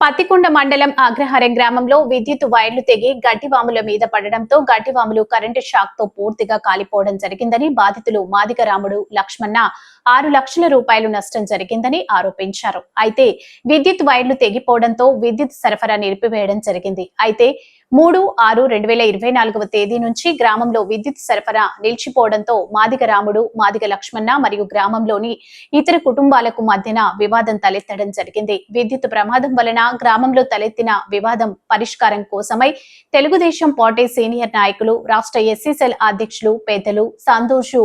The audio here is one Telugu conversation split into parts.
పత్తికొండ మండలం అగ్రహారం గ్రామంలో విద్యుత్ వైర్లు తెగి గడ్డివాముల మీద పడడంతో గడ్డివాములు కరెంటు షాక్తో పూర్తిగా కాలిపోవడం జరిగిందని బాధితులు మాదికరాముడు లక్ష్మణ ఆరు లక్షల రూపాయలు నష్టం జరిగిందని ఆరోపించారు. అయితే విద్యుత్ వైర్లు తెగిపోవడంతో విద్యుత్ సరఫరా నిలిపివేయడం జరిగింది. అయితే మూడు ఆరు రెండు వేల ఇరవై నాలుగవ తేదీ నుంచి గ్రామంలో విద్యుత్ సరఫరా నిలిచిపోవడంతో మాదిగ రాముడు మాదిగ లక్ష్మణ మరియు గ్రామంలోని ఇతర కుటుంబాలకు మధ్యన వివాదం తలెత్తడం జరిగింది. విద్యుత్ ప్రమాదం వలన గ్రామంలో తలెత్తిన వివాదం పరిష్కారం కోసమై తెలుగుదేశం పార్టీ సీనియర్ నాయకులు రాష్ట్ర ఎస్సీసెల్ అధ్యక్షులు పెద్దలు సంతోషు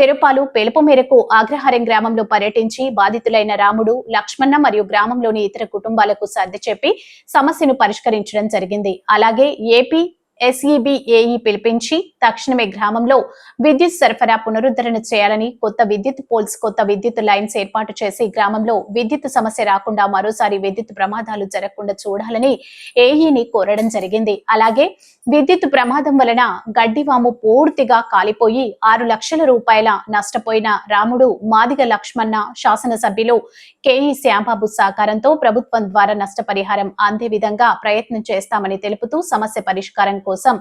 తెరుపాలు పిలుపు మేరకు అగ్రహారం గ్రామంలో పర్యటించి బాధితులైన రాముడు లక్ష్మణ మరియు గ్రామంలోని ఇతర కుటుంబాలకు సర్ది చెప్పి సమస్యను పరిష్కరించడం జరిగింది. అలాగే ఏపీ ఎస్ఈబి ఏఈ పిలిపించి తక్షణమే గ్రామంలో విద్యుత్ సరఫరా పునరుద్ధరణ చేయాలని కొత్త విద్యుత్ పోల్స్ కొత్త విద్యుత్ లైన్స్ ఏర్పాటు చేసి గ్రామంలో విద్యుత్ సమస్య రాకుండా మరోసారి విద్యుత్ ప్రమాదాలు జరగకుండా చూడాలని ఏఈని కోరడం జరిగింది. అలాగే విద్యుత్ ప్రమాదం వలన గడ్డివాము పూర్తిగా కాలిపోయి ఆరు లక్షల రూపాయల నష్టపోయిన రాముడు మాదిగ లక్ష్మణ శాసనసభ్యులు కేఈ శ్యాంబాబు సహకారంతో ప్రభుత్వం ద్వారా నష్టపరిహారం అందే విధంగా ప్రయత్నం చేస్తామని తెలుపుతూ సమస్య పరిష్కారం కోసం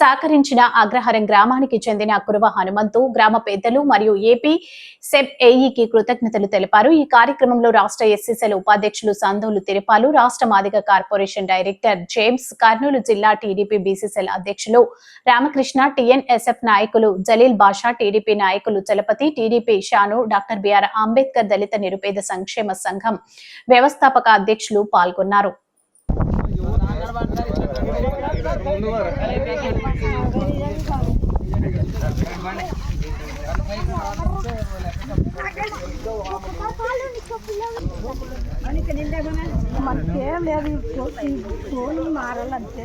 సహకరించిన అగ్రహారం గ్రామానికి చెందిన కురువ హనుమంతు గ్రామ పెద్దలు మరియు ఏపీ సెబ్ ఏఈకి కృతజ్ఞతలు తెలిపారు. ఈ కార్యక్రమంలో రాష్ట్ర ఎస్సీసీల ఉపాధ్యక్షులు సంధోలు తిరుపాలు రాష్ట్ర మాదిక కార్పొరేషన్ డైరెక్టర్ జేమ్స్ కర్నూలు జిల్లా టీడీపీ బీసీసీల అధ్యక్షులు రామకృష్ణ టీఎన్ఎస్ఎఫ్ నాయకులు జలీల్ బాషా టీడీపీ నాయకులు చలపతి టీడీపీ షాను డాక్టర్ బిఆర్ అంబేద్కర్ దళిత నిరుపేద సంక్షేమ సంఘం వ్యవస్థాపక అధ్యక్షులు పాల్గొన్నారు. మనకేం లేదు ఫోన్ మారాలంటే